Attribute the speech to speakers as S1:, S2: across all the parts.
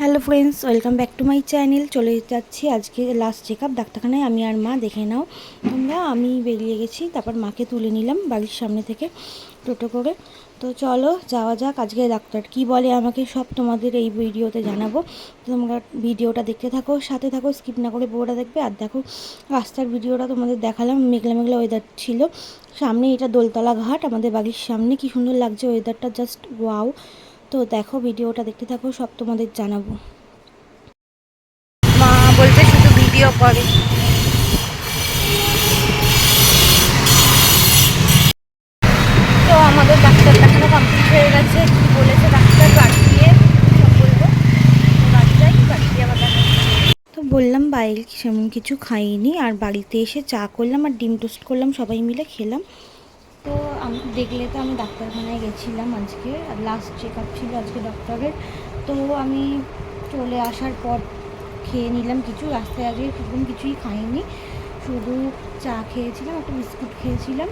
S1: Hello friends, welcome back to my channel. চলে যাচ্ছি আজকে লাস্ট চেক আপ ডাক্তারখানায়। আমি আর মা, দেখে নাও। তোমরা, আমি বেরিয়ে গেছি, তারপর মাকে তুলে নিলাম বাড়ির সামনে থেকে টোটো করে। তো চলো, যাওয়া যাক। আজকে ডাক্তার কি বলে আমাকে, সব তোমাদের এই ভিডিওতে জানাব। তোমরা ভিডিওটা দেখতে থাকো, সাথে থাকো স্কিপ না করে পুরোটা দেখবে। আর দেখো, রাস্তার ভিডিওটা তোমাদের দেখালাম। মেঘলা মেঘলা ওয়েদার ছিল। সামনে এটা দোলতলা ঘাট, আমাদের বাড়ির সামনে। কি সুন্দর লাগছে ওয়েদারটা জাস্ট ওয়াও তো দেখো ভিডিওটা দেখতে থাকো সব তোমাদের জানাব। মা বলতে শুধু ভিডিও করে। তো আমাদের ডাক্তার দেখানো কমপ্লিট হয়ে গেছে। কি বলেছে ডাক্তার? সব বলব। যাই গিয়ে আবার তো বললাম বাইরে সেমন কিছু খাইনি। আর বাড়িতে এসে চা করলাম আর ডিম টোস্ট করলাম সবাই মিলে খেলাম। তো দেখলে তো আমি ডাক্তারখানায় গেছিলাম আজকে, আর লাস্ট চেক আপ ছিল আজকে ডক্টরের তো আমি চলে আসার পর খেয়ে নিলাম কিছু, রাস্তায় আগে সেরকম কিছুই খাইনি। শুধু চা খেয়েছিলাম, একটা বিস্কুট খেয়েছিলাম।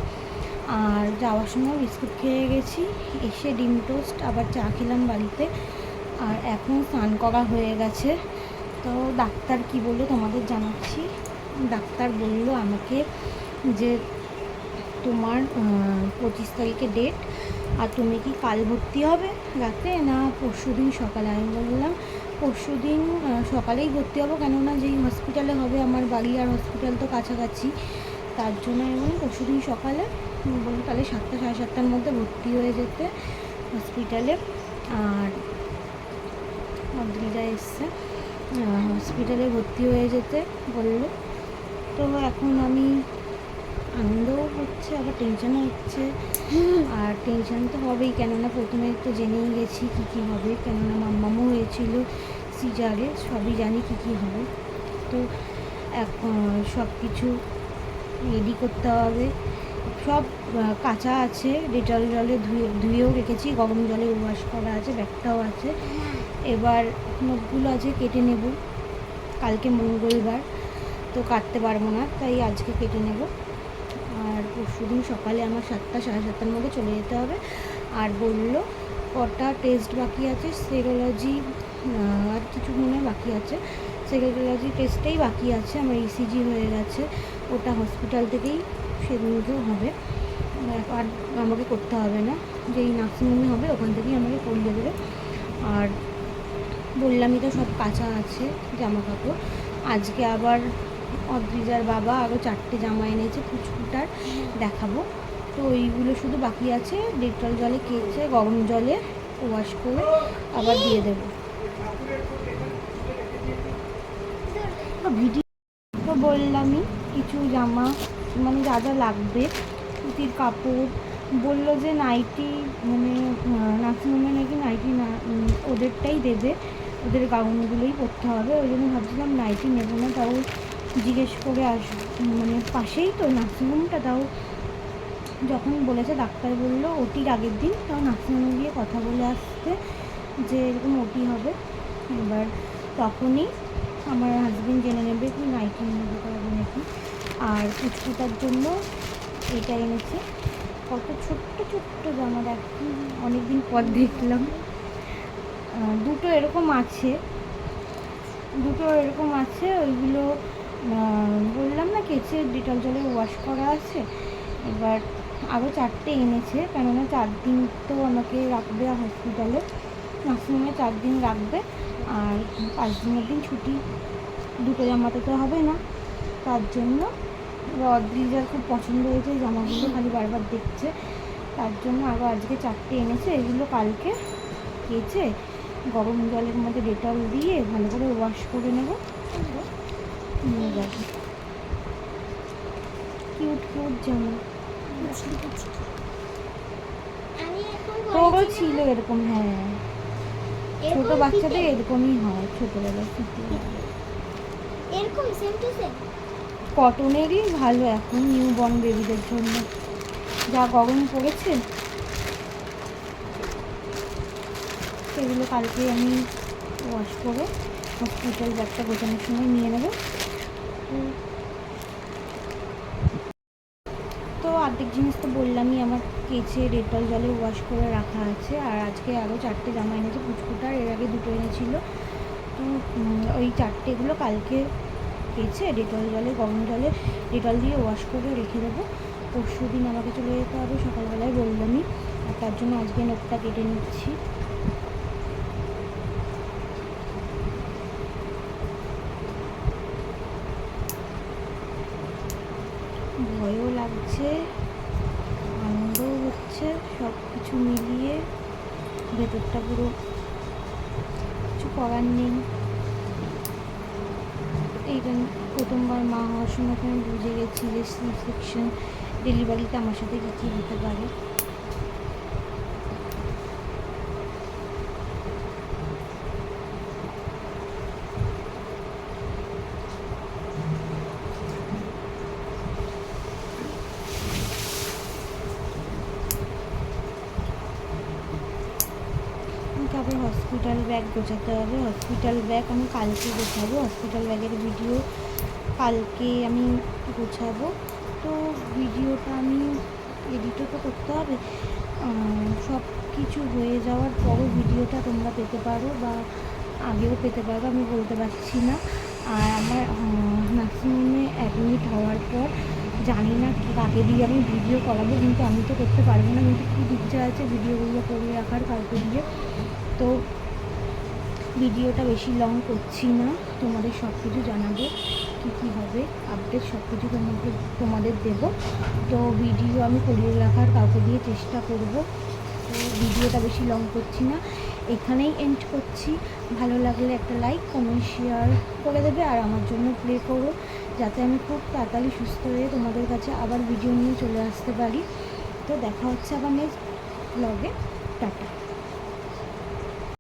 S1: আর যাওয়ার সময় বিস্কুট খেয়ে গেছি, এসে ডিম টোস্ট, আবার চা খেলাম বাড়িতে। আর এখন স্নান করা হয়ে গেছে। তো ডাক্তার কি বলল তোমাদের জানাচ্ছি। ডাক্তার বলল আমাকে যে তোমার পঁচিশ তারিখে ডেট আর তুমি কি কাল ভর্তি হবে রাতে? না পরশু দিন সকালে? আমি বললাম পরশু দিন সকালেই ভর্তি হব। কেননা যেই হসপিটালে হবে আমার বাড়ি আর হসপিটাল তো কাছাকাছি। তার জন্য আমি বললাম পরশু দিন সকালে বললাম, তাহলে সাতটা, সাড়ে সাতটার মধ্যে ভর্তি হয়ে যেতে হসপিটালে আর অদ্রিজা এসছে হসপিটালে ভর্তি হয়ে যেতে বলল। তো এখন আমি আনন্দও হচ্ছে, আবার টেনশনও হচ্ছে। আর টেনশন তো হবেই, কেননা প্রথমে তো জেনেই গেছি কী কী হবে। কেননা মাম্মামও হয়েছিল সিজারে, সবই জানি কী কী হবে। তো এখন সব কিছু রেডি করতে হবে। সব কাঁচা আছে, ডেটল জলে ধুয়ে, ধুয়েও রেখেছি, গরম জলে ওয়াশ করা আছে, ব্যাগটাও আছে। এবার নখগুলো আছে কেটে নেব। কালকে মঙ্গলবার, তো কাটতে পারব না, তাই আজকে কেটে নেব। আর পরশু দিন সকালে আমার সাতটা, সাড়ে সাতটার মধ্যে চলে যেতে হবে। আর বলল, কটা টেস্ট বাকি আছে? সেরোলজি আর কিছু মনে বাকি আছে। সেরোলজি টেস্টেই বাকি আছে, আমার ইসিজি হয়ে গেছে। ওটা হসপিটাল থেকেই সেদিনকেও হবে। আর আমাকে করতে হবে না। যেই নার্সিংহোমে হবে, ওখান থেকেই আমাকে করিয়ে দেবে। আর বললামই তো সব কাঁচা আছে জামা কাপড় আজকে আবার অদ্রিজার বাবা আরও চারটে জামা এনেছে পুচকুটার, দেখাবো। তো ওইগুলো শুধু বাকি আছে, ডেটল জলে কেচে, গরম জলে ওয়াশ করে আবার দিয়ে দেবো। ভিডিও তো বললামই, কিছু জামা মানে যা যা লাগবে সুতির কাপড়। বলল যে নাইটি মানে নার্সিংহোমে নাকি নাইটি না ওদেরটাই দেবে। ওদের গাউনগুলোই পরতে হবে। ওই জন্য ভাবছিলাম নাইটি নেব না, তাও জিজ্ঞেস করে আস মানে পাশেই তো নার্সিংহোমটা, তাও যখন বলেছে ডাক্তার বলল ওটির আগের দিন, তাও নার্সিংহোমে গিয়ে কথা বলে আসতে যে এরকম ওটি হবে। এবার তখনই আমার হাজব্যান্ড জেনে নেবে কি নাইটি নেবে পারবে নাকি। আর পুচকুটার জন্য এটা এনেছে। কত ছোট্ট ছোট্ট জামা, দেখি, অনেকদিন পর দেখলাম। দুটো এরকম আছে। দুটো এরকম আছে, ওইগুলো বললাম না কেচে ডিটল জলে ওয়াশ করা আছে। এবার আরও চারটে এনেছে, কেননা চার দিন তো আমাকে রাখবে হসপিটালে নার্সিংহোমে চার দিন রাখবে। আর পাঁচ দিনের দিন ছুটি, দুটো জামাতে তো হবে না। তার জন্য অদ্রিজার খুব পছন্দ হয়েছে জামাগুলো খালি বারবার দেখছে। তার জন্য আরও আজকে চারটে এনেছে, এগুলো কালকে কেচে গরম জলের মধ্যে ডেটল দিয়ে ভালো করে ওয়াশ করে নেব। নিয়ে যাব। কিউট কিউট জামা। তোরও ছিল এরকম হ্যাঁ। ছোট বাচ্চাদের এরকমই হয় ছোটবেলায় ফিতে।
S2: এরকম সেম টু সেম
S1: কটনেরই ভালো এখন নিউ বর্ন বেবিদের জন্য। যা গরম পড়েছে। সেগুলো কালকে আমি ওয়াশ করে হসপিটাল ব্যাগটা গোছানোর সময় নিয়ে নেব। জিনিস তো বললামই, আমার কেচে ডেটল জলে ওয়াশ করে রাখা আছে। আর আজকে আরও চারটে জামা এনেছে, পুচকুটার, এর আগে দুটো এনেছিল। তো ওই চারটেগুলো কালকে কেচে ডেটল জলে, গরম জলে ডেটল দিয়ে ওয়াশ করে রেখে দেবো। পরশু দিন আমাকে চলে যেতে হবে, সকালবেলায় বললামই। আর তার জন্য আজকে নখটা কেটে নিচ্ছি। ভয়ও লাগছে। হচ্ছে সব কিছু মিলিয়ে ভেতরটা পুরো কিছু করার নেই। এইখানে প্রথমবার মা হওয়ার সময় বুঝে গেছি যে সি সেকশন ডেলিভারিতে আমার সাথে কী কী হতে পারে। আমাকে হসপিটাল ব্যাগ গোছাতে হবে। হসপিটাল ব্যাগ আমি কালকে গোছাবো। হসপিটাল ব্যাগের ভিডিও কালকে আমি গোছাবো। তো ভিডিওটা আমি এডিটও তো করতে হবে। সব কিছু হয়ে যাওয়ার পরও ভিডিওটা তোমরা পেতে পারো বা আগেও পেতে পারো, আমি বলতে পারছি না। আর আমার নার্সিংহোমে অ্যাডমিট হওয়ার পর জানি না কাকে দিয়ে আমি ভিডিও করাবো, কিন্তু আমি তো করতে পারব না। কিন্তু খুব ইচ্ছা আছে ভিডিওগুলো করে রাখার কালকে দিয়ে। তো ভিডিওটা বেশি লং করছি না, তোমাদের সব কিছু জানাব, কী কী হবে আপডেট সব কিছু তোমাকে, তোমাদের দেবো। তো ভিডিও আমি করিয়ে রাখার কাউকে দিয়ে চেষ্টা করব। তো ভিডিওটা বেশি লং করছি না। এখানেই এন্ড করছি। ভালো লাগলে একটা লাইক কমেন্ট শেয়ার করে দেবে আর আমার জন্য প্লে করো, যাতে আমি খুব তাড়াতাড়ি সুস্থ হয়ে তোমাদের কাছে আবার ভিডিও নিয়ে চলে আসতে পারি। তো দেখা হচ্ছে আবার নেক্সট ব্লগে টাটা।